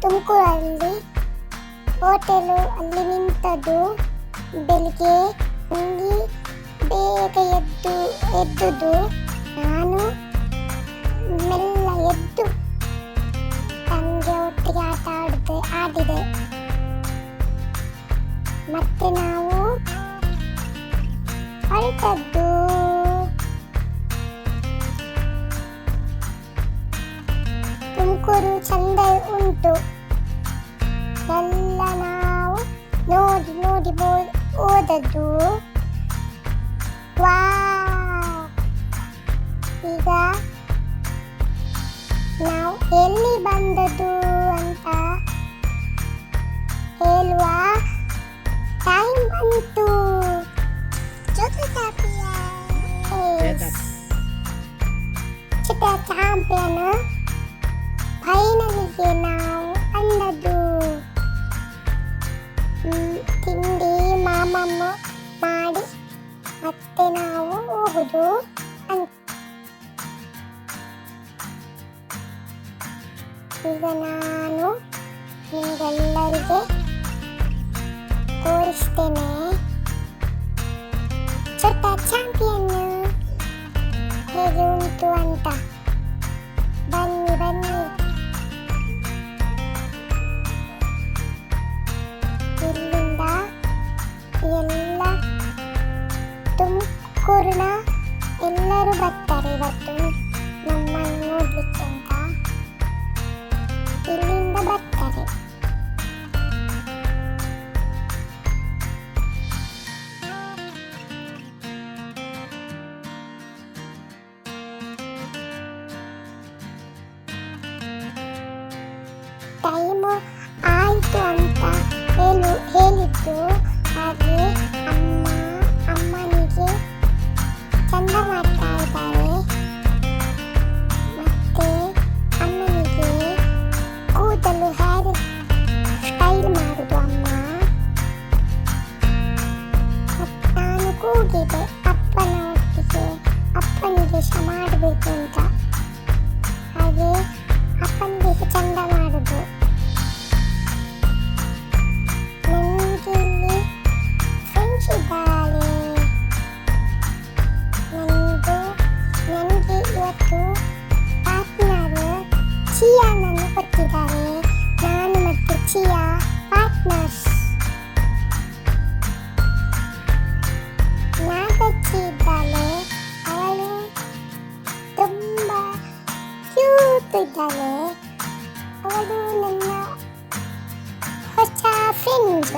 ತುಮಕೂರಲ್ಲಿ ಹೋಟೆಲು ಅಲ್ಲಿ ನಿಂತದ್ದು, ಬೆಳಿಗ್ಗೆ ಅಲ್ಲಿ ಬೇಗ ಎದ್ದು ಎದ್ದುದು ನಾನು ಮೆಲ್ಲ ಎದ್ದು ತಂಗೆ ಒಟ್ಟಿಗೆ ಆಟ ಆಡಿದೆ ಆಡಿದೆ. ಮತ್ತೆ ನಾವು ಹೊರಟದ್ದು ಉಂಟು ಎಲ್ಲ ನಾವು ನೋಡಿ ನೋಡಿ ಬೋ- ಹೋದದ್ದು. ವಾ. ಈಗ ನಾವು ಎಲ್ಲಿ ಬಂದದ್ದು ಅಂತ ಹೇಳುವ. ಮತ್ತೆ ನಾವು ಹೋಗುದು ಅಂತ. ಈಗ ನಾನು ನಿಮಗೆಲ್ಲರಿಗೆ ತೋರಿಸ್ತೇನೆ. ಚೊಟ್ಟ ಚಾಂಪಿಯನ್ ಹೇಗೆ ಉಂಟು ಅಂತ. ಟೈಮು ಆಯಿತು ಅಂತ ಹೇಳು, ಹೇಳಿದ್ದು. ಹಾಗೆ ಅಮ್ಮ, ಅಮ್ಮನಿಗೆ ಚಂದ ಮಾಡ್ತಾ ಇದ್ದಾರೆ. ಮತ್ತೆ ಅಮ್ಮನಿಗೆ ಕೂದಲು ಹೇರ್ ಸ್ಟೈಲ್ ಮಾಡುದು ಅಮ್ಮ. ನಾನು ಕೂಗಿದೆ, ಅಪ್ಪನ ಒಟ್ಟಿಗೆ, ಅಪ್ಪನಿಗೆ ಸಹ ಮಾಡಬೇಕು ಅಂತ. ಹಾಗೆ ಅಪ್ಪನಿಗೆ ಚಂದ ಮಾಡುದು. ಚಿಯಾನನ್ನು ಕೊಟ್ಟಿದ್ದಾರೆ ನಾನು ಮತ್ತು ಚಿಯಾ ಪಾರ್ಟ್ನರ್ಸ್ ನಾಗಚ್ಚಿ ಇದ್ದಾಳೆ ಅವಳು ತುಂಬ ಕ್ಯೂಟ್ ಇದ್ದಾಳೆ ಅವಳು ನನ್ನ ಹೊಸ ಫ್ರೆಂಡ್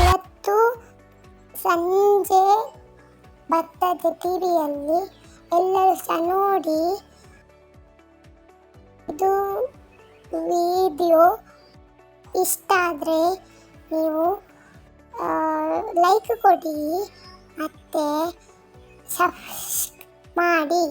ಇವತ್ತು ಸಂಜೆ ಭತ್ತದ ಟಿವಿಯಲ್ಲಿ ಎಲ್ಲರೂ ಸಹ ನೋಡಿ ಇದು ವಿಡಿಯೋ. ಇಷ್ಟ ಆದರೆ ನೀವು ಲೈಕ್ ಕೊಡಿ ಮತ್ತು ಸಬ್ಸ್ ಮಾಡಿ.